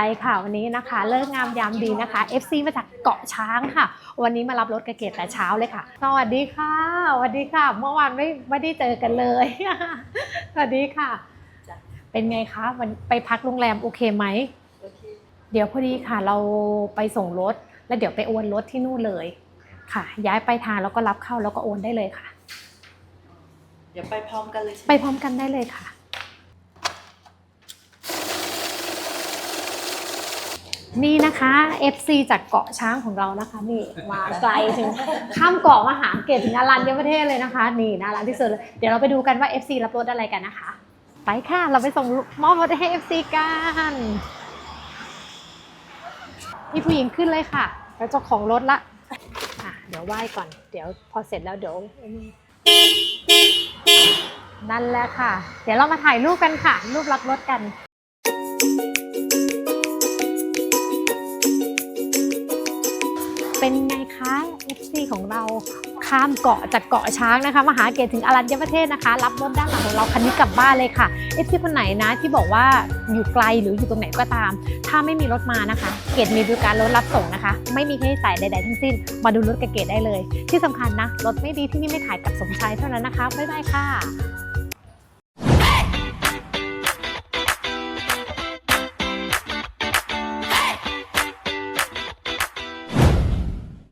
ไปค่ะวันนี้นะคะเลิกงามยามดีนะคะ FC มาจากเกาะช้างค่ะ วันนี้มารับรถกระเกตแต่เช้าเลยค่ะ สวัสดีค่ะสวัสดีค่ะ เมื่อวานไม่ไม่ได้เจอกันเลย สวัสดีค่ะ เป็นไงคะวันไปพักโรงแรมโอเคไหมเดี๋ยวพอดีค่ะเราไปส่งรถ แล้วเดี๋ยวไปโอนรถที่นู่นเลย ค่ะ ย้ายไปทางแล้วก็รับเข้าแล้วก็โอนได้เลยค่ะ เดี๋ยวไปพร้อมกันเลยใช่ไหมไปพร้อมกันได้เลยค่ะ นี่นะคะ FC จากเกาะช้างของเรานะคะนี่มาไกลถึงข้ามเกาะมาหาเกตถึงอารัญญประเทศเลยนะคะ นี่น่ารักที่สุดเลยเดี๋ยวเราไปดูกันว่า FC รับรถอะไรกันนะคะ ไปค่ะ เราไปส่งมอบรถให้ FC กันพี่ผู้หญิงขึ้นเลยค่ะ แล้วเจ้าของรถละอะเดี๋ยวไหว้ก่อน เดี๋ยวพอเสร็จแล้วเดี๋ยวนั่นแหละค่ะ เดี๋ยวเรามาถ่ายรูปกันค่ะ รูปรับรถกัน เป็นไงคะ FC ของเราข้ามเกาะจากเกาะช้างนะคะ มาหาเกตถึงอรัญญประเทศนะคะ รับรถด้านหลังของเราคันนี้กลับบ้านเลยค่ะ FC คนไหนนะที่บอกว่าอยู่ไกลหรืออยู่ตรงไหนก็ตาม ถ้าไม่มีรถมานะคะ เกตมีบริการรถรับส่งนะคะ ไม่มีค่าใช้จ่ายใด ๆ ทั้งสิ้น มาดูรถกับเกตได้เลย ที่สำคัญนะรถไม่ดีที่นี่ไม่ขายกับสมชายเท่านั้นนะคะบ๊ายบายค่ะ